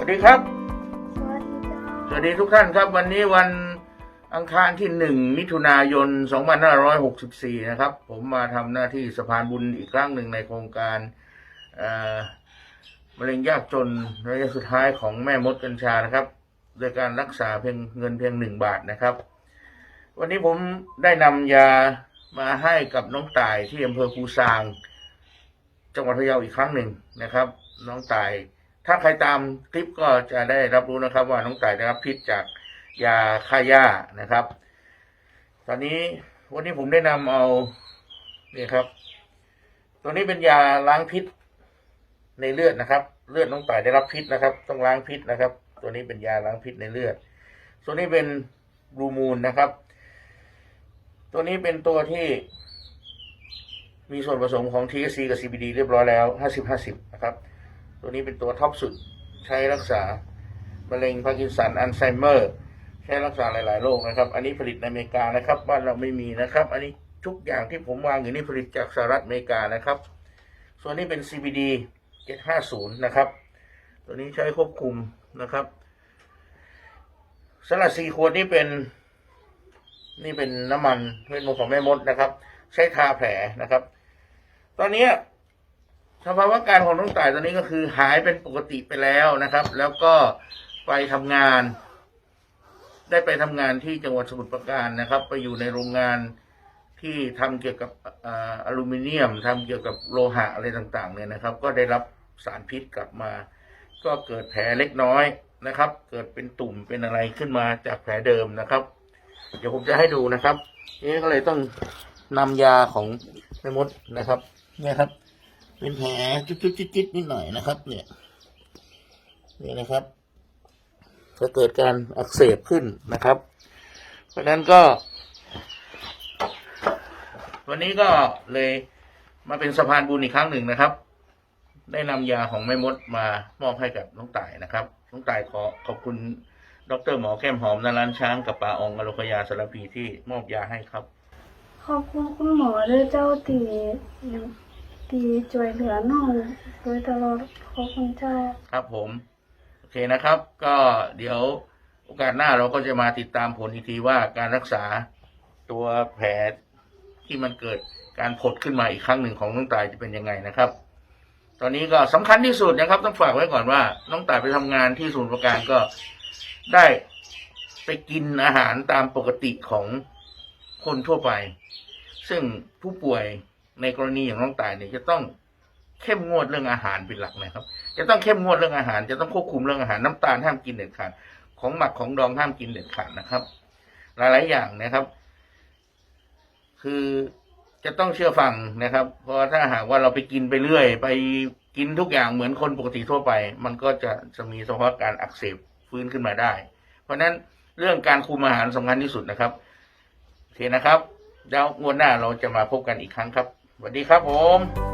วัสดีครับ สวัสดีจ้าสวัสดีทุกท่านครับ วันนี้วันอังคารที่หนึ่งมิถุนายน 2564 นะครับ ผมมาทำหน้าที่สะพานบุญอีกครั้งหนึ่งในโครงการเอ่อมะเร็งยากจนระยะสุดท้ายของแม่มดกัญชานะครับโดยการรักษาเพียงเงินเพียงหนึ่งบาทนะครับ วันนี้ผมได้นำยามาให้กับน้องต่ายที่อำเภอภูซาง จังหวัดพะเยาอีกครั้งหนึ่งนะครับ น้องต่าย ถ้าใครตามคลิปก็จะได้รับรู้นะครับ ว่าน้องต่ได้รับพิษจากยาฆ่าหญ้านะครับ ตอนนี้วันนี้ผมได้นำเอานี่ครับ ตัวนี้เป็นยาล้างพิษในเลือดนะครับ เลือดน้องต่ได้รับพิษนะครับ ต้องล้างพิษนะครับ ตัวนี้เป็นยาล้างพิษในเลือด ตัวนี้เป็นบลูมูลนะครับ ตัวนี้เป็นตัวที่มีส่วนผสมของ THC กับ CBD เรียบร้อยแล้ว 50-50 นะครับ ตัวนี้เป็นตัวท็อปสุด ใช้รักษามะเร็งพาร์กินสันอัลไซเมอร์ ใช้รักษาหลาย ๆ โรคนะครับ อันนี้ผลิตในอเมริกานะครับบ้านเราไม่มีนะครับ อันนี้ทุกอย่างที่ผมวางอยู่นี่ผลิตจากสหรัฐอเมริกานะครับ ส่วนนี้เป็น CBD 750 นะครับ ตัวนี้ใช้ควบคุมนะครับสลัดสีขวดนี่เป็น นี่เป็นน้ำมันเวทมนต์ของแม่มดนะครับ ใช้ทาแผลนะครับ ตอนนี้ สภาวะการของน้องต่ายตอนนี้ก็คือหายเป็นปกติไปแล้วนะครับ แล้วก็ไปทำงาน ได้ไปทำงานที่จังหวัดสมุทรปราการนะครับ ไปอยู่ในโรงงานที่ทำเกี่ยวกับอลูมิเนียมทำเกี่ยวกับโลหะอะไรต่างๆ เนี่ยนะครับ ก็ได้รับสารพิษกลับมา ก็เกิดแผลเล็กน้อยนะครับ เกิดเป็นตุ่มเป็นอะไรขึ้นมาจากแผลเดิมนะครับ เดี๋ยวผมจะให้ดูนะครับนี่ก็เลยต้องนำยาของแม่มดนะครับ เนี่ยครับ เป็นแผลจุดๆจิตๆนิดหน่อยนะครับ เนี่ย นี่นะครับจะเกิดการอักเสบขึ้นนะครับ เพราะฉะนั้นก็ วันนี้ก็เลยมาเป็นสะพานบุญอีกครั้งหนึ่งนะครับ ได้นำยาของแม่มดมามอบให้กับน้องต่ายนะครับน้องต่ายขอขอบคุณดรหมอแก้มหอมนารันช้างกับป่าอองอโลคยาสารพีที่มอบยาให้ครับ ขอบคุณคุณหมอด้วยเจ้าตี ตีช่วยเหลือน้องโดยตลอดขอบคุณเจ้า ครับผม โอเคนะครับ ก็เดี๋ยวโอกาสหน้าเราก็จะมาติดตามผลอีกทีว่าการรักษาตัวแผลที่มันเกิดการผดขึ้นมาอีกครั้งหนึ่งของน้องตายจะเป็นยังไงนะครับ ตอนนี้ก็สำคัญที่สุดนะครับ ต้องฝากไว้ก่อนว่า น้องตายไปทำงานที่ศูนย์ประการก็ได้ไปกินอาหารตามปกติของคนทั่วไป ซึ่งผู้ป่วย ในกรณีอย่างน้องตายเนี่ยจะต้องเข้มงวดเรื่องอาหารเป็นหลักนะครับ จะต้องเข้มงวดเรื่องอาหาร จะต้องควบคุมเรื่องอาหารน้ำตาลห้ามกินเด็ดขาด ของหมักของดองห้ามกินเด็ดขาดนะครับ หลาย ๆ อย่างนะครับ คือจะต้องเชื่อฟังนะครับ เพราะถ้าหากว่าเราไปกินไปเรื่อย ไปกินทุกอย่างเหมือนคนปกติทั่วไป มันก็จะจะมีสภาวะการอักเสบฟื้นขึ้นมาได้ เพราะฉะนั้นเรื่องการคุมอาหารสำคัญที่สุดนะครับโอเคนะครับแล้วงวดหน้าเราจะมาพบกันอีกครั้งครับ สวัสดีครับผม